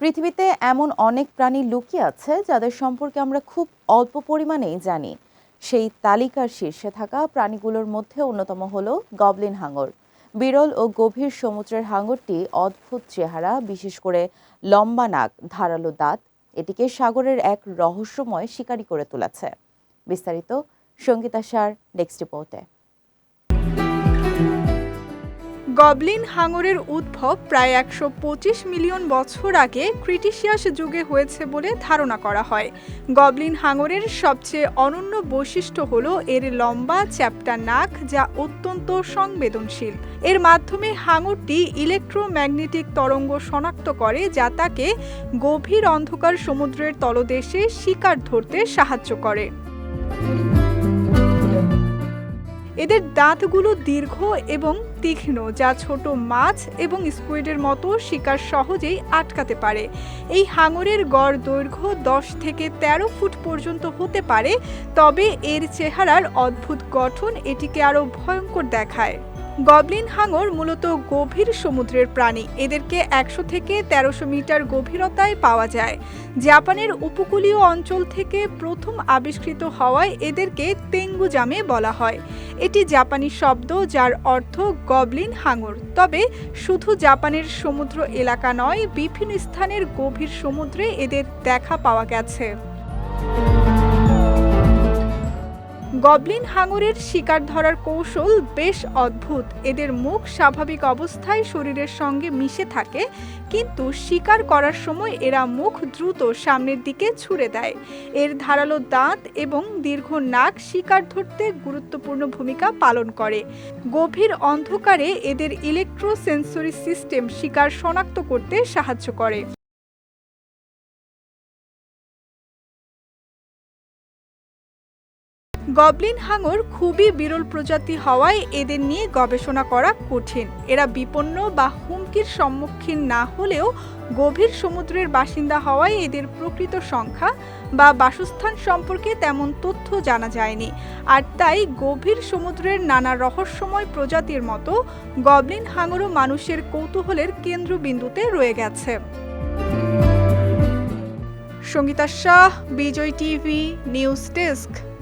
পৃথিবীতে এমন অনেক প্রাণী লুকিয়ে আছে যাদের সম্পর্কে আমরা খুব অল্প পরিমাণেই জানি। সেই তালিকার শীর্ষে থাকা প্রাণীগুলোর মধ্যে অন্যতম হলো গবলিন হাঙর। বিরল ও গভীর সমুদ্রের হাঙরটি অদ্ভুত চেহারা, বিশেষ করে লম্বা নাক, ধারালো দাঁত, এটিকে সাগরের এক রহস্যময় শিকারী করে তুলেছে। বিস্তারিত সঙ্গীতা সার নেক্সট রিপোর্টে গবলিন হাঙরের উদ্ভব প্রায় একশো পঁচিশ মিলিয়ন বছর আগে ক্রিটিশিয়াস যুগে হয়েছে বলে ধারণা করা হয়। গবলিন হাঙরের সবচেয়ে অনন্য বৈশিষ্ট্য হল এর লম্বা চ্যাপ্টা নাক যা অত্যন্ত সংবেদনশীল। এর মাধ্যমে হাঙরটি ইলেকট্রোম্যাগনেটিক তরঙ্গ শনাক্ত করে যা তাকে গভীর অন্ধকার সমুদ্রের তলদেশে শিকার ধরতে সাহায্য করে। এদের দাঁতগুলো দীর্ঘ এবং তীক্ষ্ণ, যা ছোট মাছ এবং স্কুইডের মতো শিকার সহজেই আটকাতে পারে। এই হাঙরের গড় দৈর্ঘ্য দশ থেকে ১৩ ফুট পর্যন্ত হতে পারে, তবে এর চেহারার অদ্ভুত গঠন এটিকে আরও ভয়ঙ্কর দেখায়। গবলিন হাঙর মূলত গভীর সমুদ্রের প্রাণী। এদেরকে একশো থেকে তেরোশো মিটার গভীরতায় পাওয়া যায়। জাপানের উপকূলীয় অঞ্চল থেকে প্রথম আবিষ্কৃত হওয়ায় এদেরকে তেঙ্গুজামে বলা হয়। এটি জাপানি শব্দ যার অর্থ গবলিন হাঙর। তবে শুধু জাপানের সমুদ্র এলাকা নয়, বিভিন্ন স্থানের গভীর সমুদ্রে এদের দেখা পাওয়া গেছে। গবলিন হাঙরের শিকার ধরার কৌশল বেশ অদ্ভুত। এদের মুখ স্বাভাবিক অবস্থায় শরীরের সঙ্গে মিশে থাকে, কিন্তু শিকার করার সময় এরা মুখ দ্রুত সামনের দিকে ছুড়ে দেয়। এর ধারালো দাঁত এবং দীর্ঘ নাক শিকার ধরতে গুরুত্বপূর্ণ ভূমিকা পালন করে। গভীর অন্ধকারে এদের ইলেকট্রোসেন্সরি সিস্টেম শিকার শনাক্ত করতে সাহায্য করে। গবলিন হাঙর খুবই বিরল প্রজাতি হওয়ায় এদের নিয়ে গবেষণা করা কঠিন। এরা বিপন্ন বা হুমকির সম্মুখীন না হলেও গভীর সমুদ্রের বাসিন্দা হওয়ায় এদের প্রকৃত সংখ্যা বা বাসস্থান সম্পর্কে তেমন তথ্য জানা যায়নি। আর তাই গভীর সমুদ্রের নানা রহস্যময় প্রজাতির মতো গবলিন হাঙরও মানুষের কৌতূহলের কেন্দ্রবিন্দুতে রয়ে গেছে। Sangita Shah, Bijoy TV, news desk.